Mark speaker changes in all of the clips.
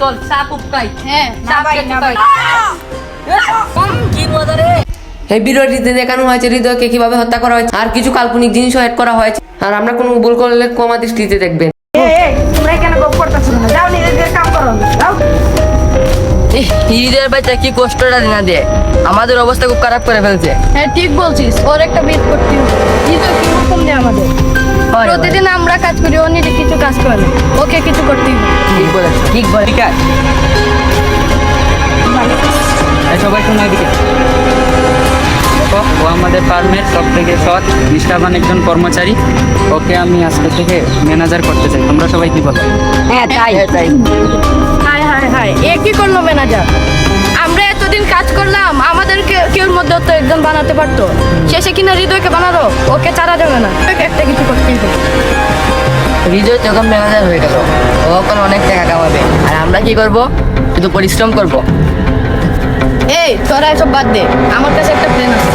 Speaker 1: চল সাপ উপকাই
Speaker 2: হ্যাঁ না ভাই না ভাই
Speaker 1: কি মজা এই ভিডিওটিতে দেখানো হয়েছে হৃদয়কে কীভাবে হত্যা করা হয়েছে আর কিছু কাল্পনিক জিনিসও অ্যাড করা হয়েছে। আর আমরা কোনো ভুল করলে কমা দৃষ্টিতে দেখবেন।
Speaker 2: এই, এই, তোমরা এখানে গপ করতেছো না যাও নিজেদের কাম করো। যাও।
Speaker 1: হৃদয়ের বাচ্চা কি কষ্টটা না দিয়ে? আমাদের অবস্থা খুব খারাপ করে ফেলছে।
Speaker 2: হ্যাঁ ঠিক বলছিস। ওর একটা বিট করতে তো কি রকম নেই আমাদের? প্রতিদিন আমরা কাজ করি ও নিজে কিছু কাজ করে না। ওকে কিছু করতেই হবে।
Speaker 1: ঠিক বলে ঠিক বলে। ঠিক আছে।
Speaker 3: সবাই শোনো এদিকে। ও আমাদের ফার্মের সব থেকে সৎ নিষ্ঠাবান একজন কর্মচারী। ওকে আমি আজকে থেকে ম্যানেজার করতে চাই। তোমরা সবাই কি বলো?
Speaker 1: হ্যাঁ তাই। তাই।
Speaker 2: হায় হায় হায়। এ কি করল ম্যানেজার? আমরা এতদিন কাজ করলাম আমাদেরকে কেউর মধ্যে তো একজন বানাতে পারতো। শেষে কিনা হৃদয়কে বানালো ওকে চারা যাবে না। একটা কিছু
Speaker 1: হৃদয় তখন ম্যানেজার হয়ে গেল। ও এখন অনেক টাকা কামাবে। আর আমরা কি করব? শুধু পরিশ্রম করব।
Speaker 2: এই তোরা এসব বাদ দে। আমার কাছে একটা প্ল্যান আছে।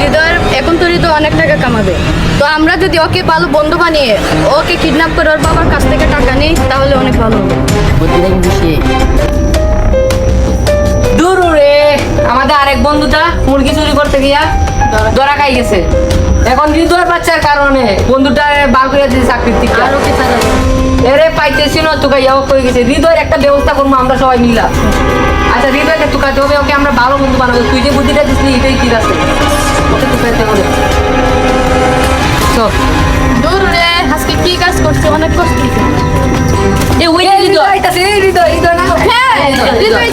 Speaker 2: হৃদয়ের এখন তো হৃদয় অনেক টাকা কামাবে। তো আমরা যদি ওকে ভালো বন্ধু বানিয়ে ওকে কিডন্যাপ করে ওর বাবার কাছ থেকে টাকা নিই তাহলে অনেক ভালো হবে।
Speaker 1: বুদ্ধিটা কিন্তু সে দূর রে। আমাদের আরেক বন্ধুটা মুরগি চুরি করতে গিয়া ধরা খাই গেছে। এখন হৃদয় বাচ্চার কারণে বন্ধুটা বার করে দিয়েছে চাকরির থেকে
Speaker 2: আর না।
Speaker 1: এরে পাইতেছি না তোকে ইয়াও হয়ে গেছে। হৃদয়ের একটা ব্যবস্থা করব আমরা সবাই মিলা। আচ্ছা হৃদয়কে টুকাতে হবে ওকে আমরা ভালো বন্ধু বানাবো। তুই যে বুদ্ধিটা দিসনি এটাই ঠিক আছে। ওকে টুকাতে হবে। চল।
Speaker 2: দূর রে আজকে কি কাজ করছে? অনেক কষ্ট।
Speaker 1: ওই হৃদয়। হৃদয় হৃদয় না
Speaker 2: হ্যাঁ হৃদয়,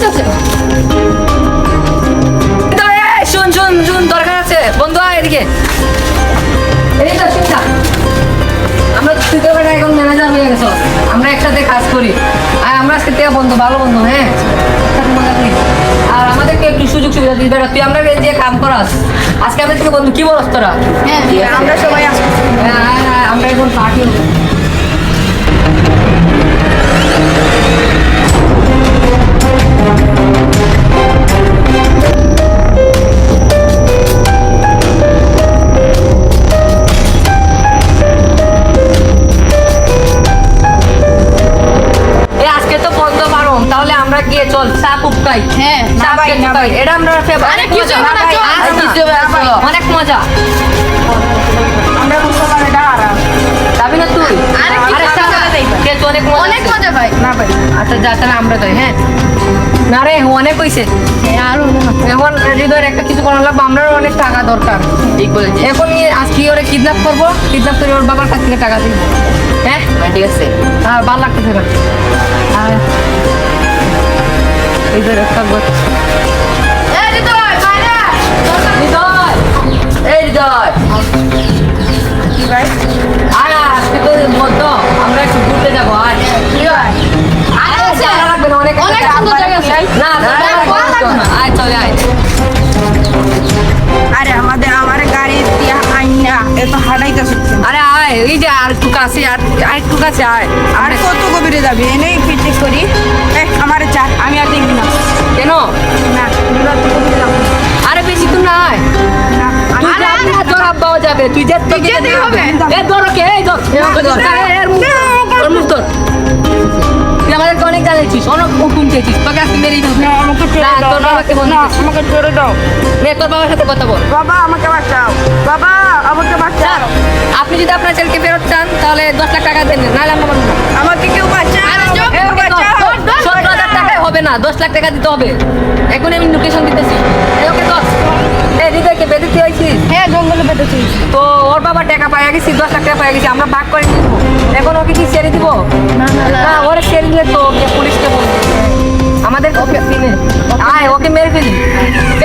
Speaker 1: কাজ করি। আর আমরা আজকে তেয়া বন্ধু ভালো বন্ধু হ্যাঁ? আর আমাদেরকে একটু সুযোগ সুবিধা দিস বেটা তুই আমরা যে কাম করাস। আজকে আমাদেরকে বন্ধু কি বলস তোরা?
Speaker 2: হ্যাঁ আমরা সবাই আসব।
Speaker 1: তাহলে আমরা গিয়ে চল সাপ উপকাই
Speaker 2: হ্যাঁ।
Speaker 1: এটা আমরা অনেক মজা। অনেক মজা।
Speaker 2: আমরা বুঝতে পারি না
Speaker 1: যাবি না। তুই
Speaker 2: আরে
Speaker 1: অনেক মজা
Speaker 2: ভাই না ভাই।
Speaker 1: আচ্ছা যা তাহলে আমরা যাই হ্যাঁ? না রে অনেক হয়েছে
Speaker 2: আর
Speaker 1: এখন হৃদয়ের একটা কিছু করার লাগবে আমরাও অনেক টাকা দরকার। ঠিক বলেছি এখন আজ আজকে ওরে কিডন্যাপ করব কিডন্যাপ করে ওর বাবার কাছ থেকে টাকা দিব। হ্যাঁ? ঠিক আছে। আর ভালো লাগতেছে না আর হৃদয়ের একটা না। আয় চলে আয়।
Speaker 4: আরে আমাদের আমার গাড়ি দিয়া আইনা এত হাঁটাইতে
Speaker 1: আরে আয় এই যে আর একটু কাছে আর আর একটু কাছে আয়।
Speaker 4: আর কত গভীরে যাবি? এনেই ফিটনেস করি। এ আমার চা আমি আর দেখবি না।
Speaker 1: কেন?
Speaker 4: না।
Speaker 1: আরে বেশি তো না আয়। তুই তোর আব্বাও যাবে। তুই যে
Speaker 2: যেতেই হবে।
Speaker 1: এ ধর ওকে এই এর মুখ। ধর। তুই অনেক জানিয়েছিস অনেক হুকুম খেয়েছিস তোকে আজকে মেরেই দেবো।
Speaker 4: না, আমাকে ছেড়ে দাও
Speaker 1: তোর বাবাকে বল
Speaker 4: না আমাকে ছেড়ে দাও।
Speaker 1: নে তোর বাবার সাথে কথা বল।
Speaker 4: বাবা আমাকে বাঁচাও। বাবা আমাকে বাঁচাও।
Speaker 1: আপনি যদি আপনার ছেলেকে ফেরত চান তাহলে দশ লাখ টাকা দেন নাহলে আমরা মানবো
Speaker 4: আমাকে কেউ বাঁচাও।
Speaker 1: সত্তর হাজার টাকায় হবে না দশ লাখ টাকা দিতে হবে। এখন আমি লোকেশন দিতেছি। ওকে দশ। এ হৃদয়কে বেঁধে হয়েছিস
Speaker 2: হ্যাঁ জঙ্গলে
Speaker 1: তো ওর বাবা টাকা পাইয়া গেছি দশ লাখ টাকা পাইয়া গেছি আমরা ভাগ করে নিব। এখন ওকে কি ছেড়ে দিব?
Speaker 2: না
Speaker 1: ওরে ছেড়ে দিলে তো ওকে পুলিশকে বলবে আমাদের ওকে চিনে আয় ওকে মেরে ফেলি।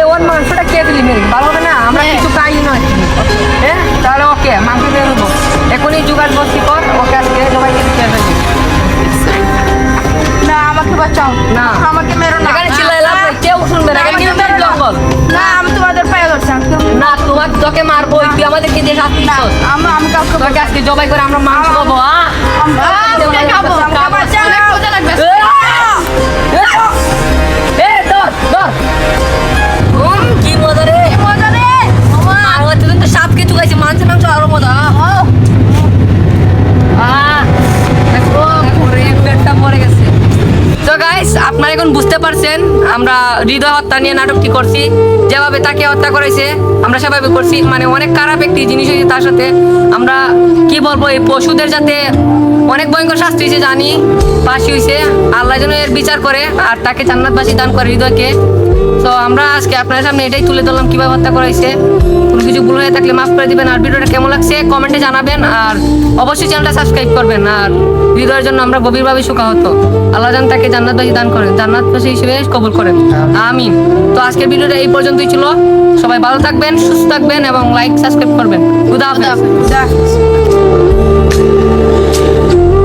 Speaker 1: এ ওর মাংসটা খেয়ে ফেলি মেরে? ভালো হবে না? আমরা
Speaker 2: হ্যাঁ।
Speaker 1: কিছু খাই নয়। হ্যাঁ? তাহলে ওকে মাংস মেরে নেব এখনই জোগাড় বস্তি কর ওকে আজকে সবাইকে খেয়ে ফেলি
Speaker 4: না আমাকে বাঁচাও।
Speaker 1: না। তোমার তোকে মারবো তুই আমাদেরকে দিয়ে শাস্তি।
Speaker 4: আমি আমি কাউকে
Speaker 1: তোকে আজকে জবাই করে আমরা মাংস খাব আহ আপনারা এখন বুঝতে পারছেন, আমরা হৃদয় হত্যা নিয়ে নাটকটি করছি, যেভাবে তাকে হত্যা করেছে, আমরা সেভাবে করছি। মানে অনেক খারাপ একটি জিনিস হয়েছে তার সাথে। আমরা কি বলব, এই পশুদের যাতে অনেক ভয়ঙ্কর শাস্তি হয়েছে জানি। ফাঁসি হয়েছে। আল্লাহ যেন এর বিচার করে আর তাকে জান্নাতবাসী দান করে হৃদয়কে। তো আমরা আজকে আপনার সামনে এটাই তুলে ধরলাম কীভাবে হত্যা করাইছে কোনো কিছু ভুল হয়ে থাকলে মাফ করে দিবেন। আর ভিডিওটা কেমন লাগছে কমেন্টে জানাবেন। আর অবশ্যই চ্যানেলটা সাবস্ক্রাইব করবেন। আর হৃদয়ের জন্য আমরা গভীরভাবে সুখা হতো আল্লাহ জান তাকে জান্নাতবাসী দান করেন জান্নাতবাসী হিসেবে কবুল করেন। আমিন। তো আজকের ভিডিওটা এই পর্যন্তই ছিল। সবাই ভালো থাকবেন সুস্থ থাকবেন এবং লাইক সাবস্ক্রাইব করবেন। খুদা হাফেজ।
Speaker 4: Ooh.